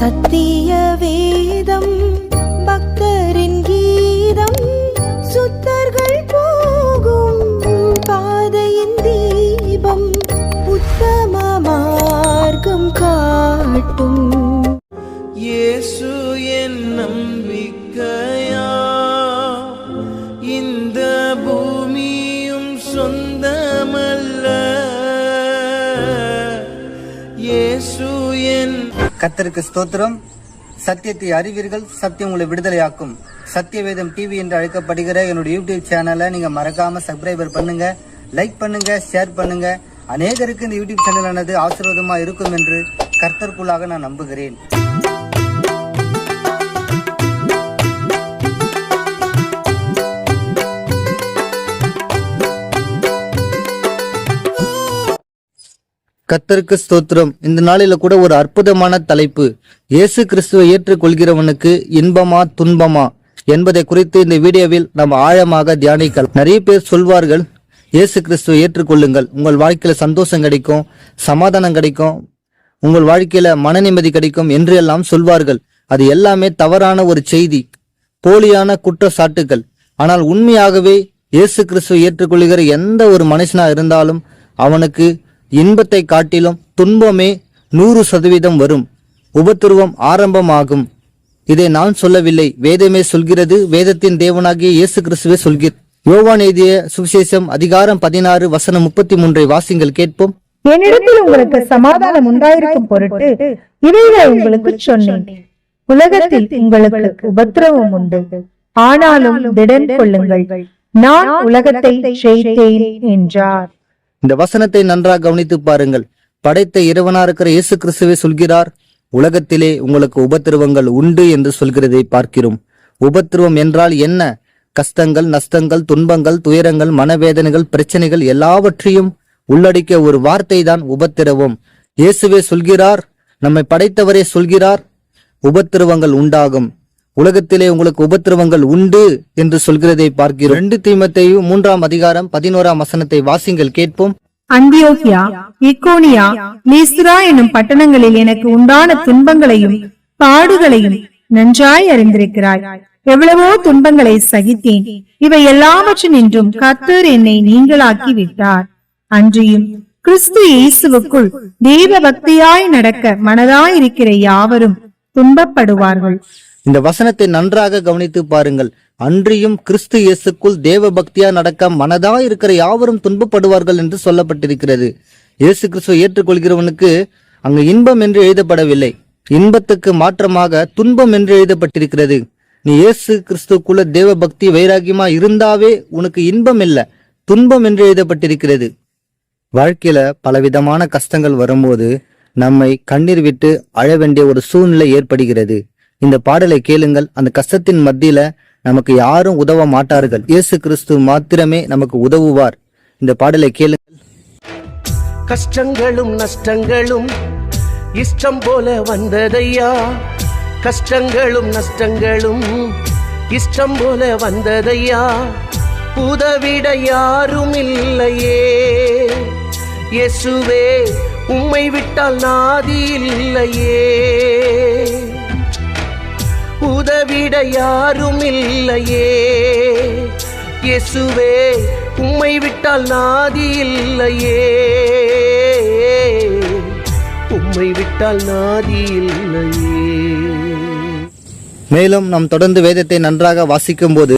சத்திய வேதம் பக்தரின் கீதம் கர்த்தருக்கு ஸ்தோத்திரம். சத்தியத்தை அறிவீர்கள் சத்தியம் உங்களை விடுதலையாக்கும். சத்திய வேதம் டிவி என்று அழைக்கப்படுகிற என்னோட யூடியூப் சேனலை நீங்கள் மறக்காம சப்ஸ்கிரைபர் பண்ணுங்க லைக் பண்ணுங்க ஷேர் பண்ணுங்க. அநேகருக்கு இந்த யூடியூப் சேனலானது ஆசீர்வாதமாக இருக்கும் என்று கர்த்தருக்குள்ளாக நான் நம்புகிறேன். கத்தருக்கு ஸ்தோத்திரம். இந்த நாளில கூட ஒரு அற்புதமான தலைப்பு. இயேசு கிறிஸ்துவை ஏற்றுக்கொள்கிறவனுக்கு இன்பமா துன்பமா என்பதை குறித்து இந்த வீடியோவில் நாம் ஆழமாக தியானிக்கலாம். நிறைய பேர் சொல்வார்கள் இயேசு கிறிஸ்துவை ஏற்றுக்கொள்ளுங்கள். உங்கள் வாழ்க்கையில சந்தோஷம் கிடைக்கும் சமாதானம் கிடைக்கும் உங்கள் வாழ்க்கையில மன நிம்மதி கிடைக்கும் என்று எல்லாம் சொல்வார்கள். அது எல்லாமே தவறான ஒரு செய்தி போலியான குற்றச்சாட்டுகள். ஆனால் உண்மையாகவே இயேசு கிறிஸ்துவை ஏற்றுக்கொள்கிற எந்த ஒரு மனுஷனா இருந்தாலும் அவனுக்கு இன்பத்தை காட்டிலும் துன்பமே நூறு சதவீதம் வரும். உபத்துருவம் ஆரம்பமாகும். இதை நான் சொல்லவில்லை. வேதமே சொல்கிறது. வேதத்தின் தேவனாகிய இயேசு கிறிஸ்துவே சொல்கிறார். யோவான் எழுதிய சுவிசேஷம் அதிகாரம் பதினாறு வசனம் முப்பத்தி மூன்றை வாசிங்கள் கேட்போம். என்னிடத்தில் உங்களுக்கு சமாதானம் உண்டாயிருக்கும் பொருட்டு இவைகளை உங்களுக்கு சொன்னேன். உலகத்தில் உங்களுக்கு உபத்திரவம் உண்டு. ஆனாலும் திடன் கொள்ளுங்கள் நான் உலகத்தை ஜெயித்தேன் என்றார். இந்த வசனத்தை நன்றாக கவனித்து பாருங்கள். படைத்த இறைவனா இருக்கிற இயேசு கிறிஸ்துவை சொல்கிறார் உலகத்திலே உங்களுக்கு உபத்திரவங்கள் உண்டு என்று சொல்கிறதை பார்க்கிறோம். உபத்திரவம் என்றால் என்ன? கஷ்டங்கள் நஷ்டங்கள் துன்பங்கள் துயரங்கள் மனவேதனைகள் பிரச்சனைகள் எல்லாவற்றையும் உள்ளடக்கிய ஒரு வார்த்தை தான் உபத்திரவம். இயேசுவே சொல்கிறார் நம்மை படைத்தவரே சொல்கிறார் உபத்திரவங்கள் உண்டாகும். உலகத்திலே உங்களுக்கு உபத்திரவங்கள் உண்டு என்று சொல்கிறதை பார்க்கிறோம். ரெண்டு தீமத்தையும் மூன்றாம் அதிகாரம் பதினோராம் வசனத்தை வாசிங்கள் கேட்போம். அந்தியோகியா இக்கோனியா லீஸ்திரா என்னும் பட்டணங்களில் எனக்கு உண்டான துன்பங்களையும் பாடுகளையும் நன்றாய் அறிந்திருக்கிறாய். எவ்வளவோ துன்பங்களை சகித்தேன். இவை எல்லாவற்றினின்றும் கர்த்தர் என்னை நீங்களாக்கி விட்டார். அன்றியும் கிறிஸ்து இயேசுவுக்குள் தெய்வ பக்தியாய் நடக்க மனதாயிருக்கிற யாவரும் துன்பப்படுவார்கள். இந்த வசனத்தை நன்றாக கவனித்து பாருங்கள். அன்றியும் கிறிஸ்து இயேசுக்குள் தேவ பக்தியா நடக்க மனதா இருக்கிற யாவரும் துன்பப்படுவார்கள் என்று சொல்லப்பட்டிருக்கிறது. இயேசு கிறிஸ்துவை ஏற்றுக்கொள்கிறவனுக்கு அங்கு இன்பம் என்று எழுதப்படவில்லை. இன்பத்துக்கு மாற்றமாக துன்பம் என்று எழுதப்பட்டிருக்கிறது. நீ இயேசு கிறிஸ்துக்குள்ள தேவ பக்தி வைராகியமா இருந்தாவே உனக்கு இன்பம் இல்லை துன்பம் என்று எழுதப்பட்டிருக்கிறது. வாழ்க்கையில பலவிதமான கஷ்டங்கள் வரும்போது நம்மை கண்ணீர் விட்டு அழ வேண்டிய ஒரு சூழ்நிலை ஏற்படுகிறது. இந்த பாடலை கேளுங்கள். அந்த கஷ்டத்தின் மத்தியில நமக்கு யாரும் உதவ மாட்டார்கள். இயேசு கிறிஸ்து மாத்திரமே நமக்கு உதவுவார். இந்த பாடலை கேளுங்கள். கஷ்டங்களும் நஷ்டங்களும் இஷ்டம் போல வந்ததையா? கஷ்டங்களும் நஷ்டங்களும் இஷ்டம் போல வந்ததையா? உதவிட யாரும் இல்லையே. இயேசுவே உம்மை விட்டால் நாதி இல்லையே. யாரும் இல்லையே இயேசுவே உம்மை விட்டால் நாதி இல்லையே உம்மை விட்டால் நாதி இல்லையே மேலும் நாம் தொடர்ந்து வேதத்தை நன்றாக வாசிக்கும் போது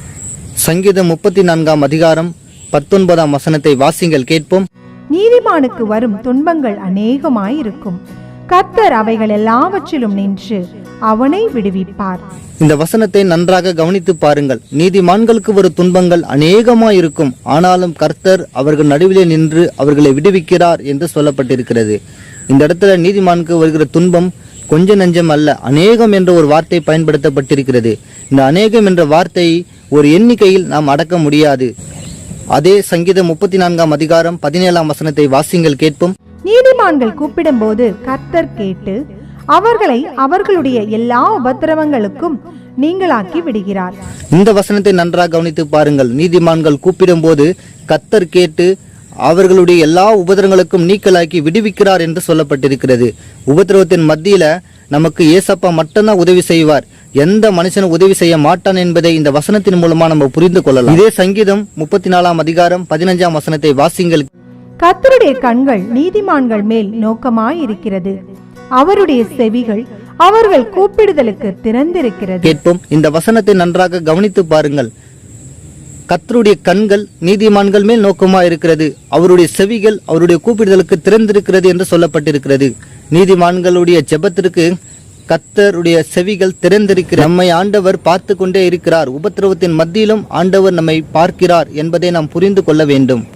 சங்கீதம் முப்பத்தி நான்காம் அதிகாரம் பத்தொன்பதாம் வசனத்தை வாசிங்கள் கேட்போம். நீதிமானுக்கு வரும் துன்பங்கள் அநேகமாயிருக்கும். கர்த்தர் அவைகள் எல்லாவற்றிலும் நின்று அவனை விடுவிப்பார். இந்த வசனத்தை நன்றாக கவனித்து பாருங்கள். நீதிமான்களுக்கு வரும் துன்பங்கள் அநேகமாயிருக்கும். ஆனாலும் கர்த்தர் அவர்கள் நடுவிலே நின்று அவர்களை விடுவிக்கிறார் என்று சொல்லப்பட்டிருக்கிறது. இந்த இடத்துல நீதிமானுக்கு வருகிற துன்பம் கொஞ்ச நெஞ்சம் அல்ல அநேகம் என்ற ஒரு வார்த்தை பயன்படுத்தப்பட்டிருக்கிறது. இந்த அநேகம் என்ற வார்த்தையை ஒரு எண்ணிக்கையில் நாம் அடக்க முடியாது. அதே சங்கீதம் முப்பத்தி நான்காம் அதிகாரம் பதினேழாம் வசனத்தை வாசிங்கள் கேட்போம். நீதிமான்கள் கூப்பிடும்போது கர்த்தர் கேட்டு அவர்களை அவர்களுடைய எல்லா உபத்திரவங்களுக்கும் நீங்களாக்கி விடுகிறார். இந்த வசனத்தை நன்றாக கவனித்து பாருங்கள். நீதிமான்கள் கூப்பிடும்போது கத்தர் கேட்டு அவர்களுடைய எல்லா உபத்திரங்களுக்கும் நீக்கலாக்கி விடுவிக்கிறார் என்று சொல்லப்பட்டிருக்கிறது. உபத்திரவத்தின் மத்தியில நமக்கு ஏசப்பா மட்டும்தான் உதவி செய்வார். எந்த மனுஷனும் உதவி செய்ய மாட்டான் என்பதை இந்த வசனத்தின் மூலமா நம்ம புரிந்து கொள்ளலாம். இதே சங்கீதம் முப்பத்தி நாலாம் அதிகாரம் பதினஞ்சாம் வசனத்தை வாசிங்கள். கர்த்தருடைய கண்கள் நீதிமான்கள் மேல் நோக்கமாயிருக்கிறது. அவருடைய செவிகள் அவர்கள் கூப்பிடுதலுக்கு திறந்திருக்கிறது. கேட்போம். இந்த வசனத்தை நன்றாக கவனித்து பாருங்கள். கத்தருடைய கண்கள் நீதிமான்கள் மேல் நோக்கமா இருக்கிறது. அவருடைய செவிகள் அவருடைய கூப்பிடுதலுக்கு திறந்திருக்கிறது என்று சொல்லப்பட்டிருக்கிறது. நீதிமான்களுடைய ஜெபத்திற்கு கத்தருடைய செவிகள் திறந்திருக்கிறது. நம்மை ஆண்டவர் பார்த்து கொண்டே இருக்கிறார். உபத்திரவத்தின் மத்தியிலும் ஆண்டவர் நம்மை பார்க்கிறார் என்பதை நாம் புரிந்து கொள்ள வேண்டும்.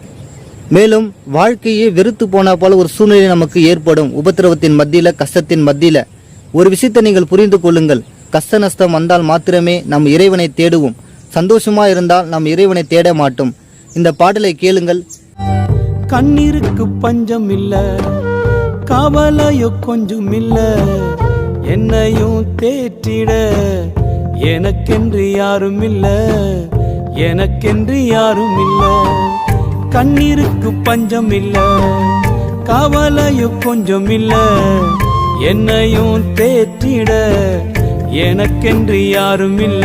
மேலும் வாழ்க்கையே வெறுத்து போனா போல ஒரு சூழ்நிலை நமக்கு ஏற்படும். உபத்திரவத்தின் மத்தியில கஷ்டத்தின் மத்தியில. ஒரு விஷயத்தை நீங்கள் புரிந்து கொள்ளுங்கள். கஷ்ட நஷ்டம் வந்தால் மாத்திரமே நம் இறைவனை தேடுவோம். சந்தோஷமா இருந்தால் நாம் இறைவனை தேட மாட்டோம். இந்த பாடலை கேளுங்கள். கண்ணீருக்கு பஞ்சம் இல்ல கவலையோ கொஞ்சம் இல்ல என்னையும் தேற்றிட எனக்கென்று யாரும் இல்ல எனக்கென்று யாரும் இல்லை கண்ணீருக்கு பஞ்சம் இல்ல கவலையும் கொஞ்சம் இல்ல என்னையும் தேற்றிட எனக்கென்று யாரும் இல்ல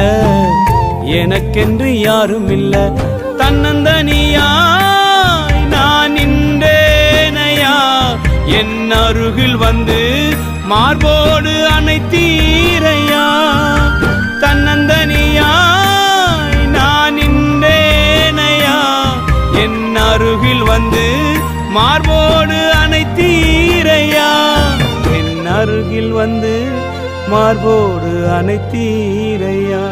எனக்கென்று யாரும் இல்ல தன்னந்தனியாய் நான் நின்றேனையா என் அருகில் வந்து மார்போடு அனைத்தீரையா மார்போடு அனைத்தீரையா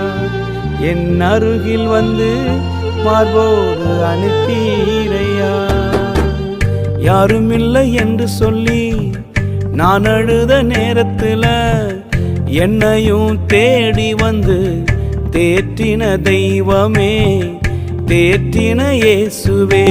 என் அருகில் வந்து மார்போடு அனைத்தீரையா யாரும் இல்லை என்று சொல்லி நான் அழுத நேரத்துல என்னையும் தேடி வந்து தேற்றின தெய்வமே தேற்றின இயேசுவே.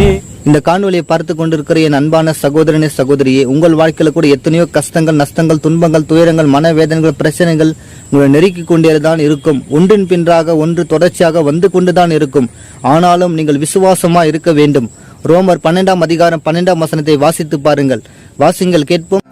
இந்த காணொலியை பார்த்து கொண்டிருக்கிற என் அன்பான சகோதரனே சகோதரியே உங்கள் வாழ்க்கையில் கூட எத்தனையோ கஷ்டங்கள் நஷ்டங்கள் துன்பங்கள் துயரங்கள் மனவேதனைகள் பிரச்சனைகள் உங்களை நெருக்கி கொண்டே தான் இருக்கும். ஒன்றின் பின்றாக ஒன்று தொடர்ச்சியாக வந்து கொண்டுதான் இருக்கும். ஆனாலும் நீங்கள் விசுவாசமா இருக்க வேண்டும். ரோமர் பன்னெண்டாம் அதிகாரம் பன்னெண்டாம் வசனத்தை வாசித்து பாருங்கள். வாசிங்கள் கேட்போம்.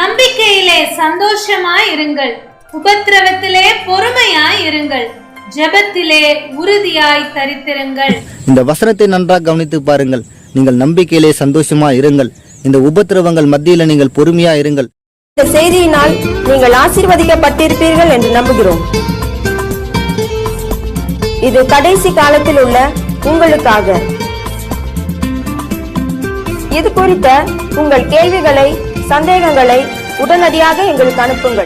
நம்பிக்கையிலே சந்தோஷமாய் இருங்கள். உபத்திரவத்திலே பொறுமையாய் இருங்கள். ஜெபத்திலே உறுதியாய் தரித்திருங்கள். இந்த வசனத்தை நன்றாக கவனித்து பாருங்கள். நீங்கள் நம்பிக்கையிலே சந்தோஷமா இருங்கள். இந்த உபத்திரவங்கள் மத்தியில நீங்கள் பொறுமையா இருங்கள். இந்த செய்தியினால் நீங்கள் ஆசீர்வதிக்கப்பட்டிருப்பீர்கள் என்று நம்புகிறோம். இது கடைசி காலத்தில் உள்ள உங்களுக்காக. இது குறித்த உங்கள் கேள்விகளை சந்தேகங்களை உடனடியாக எங்களுக்கு அனுப்புங்கள்.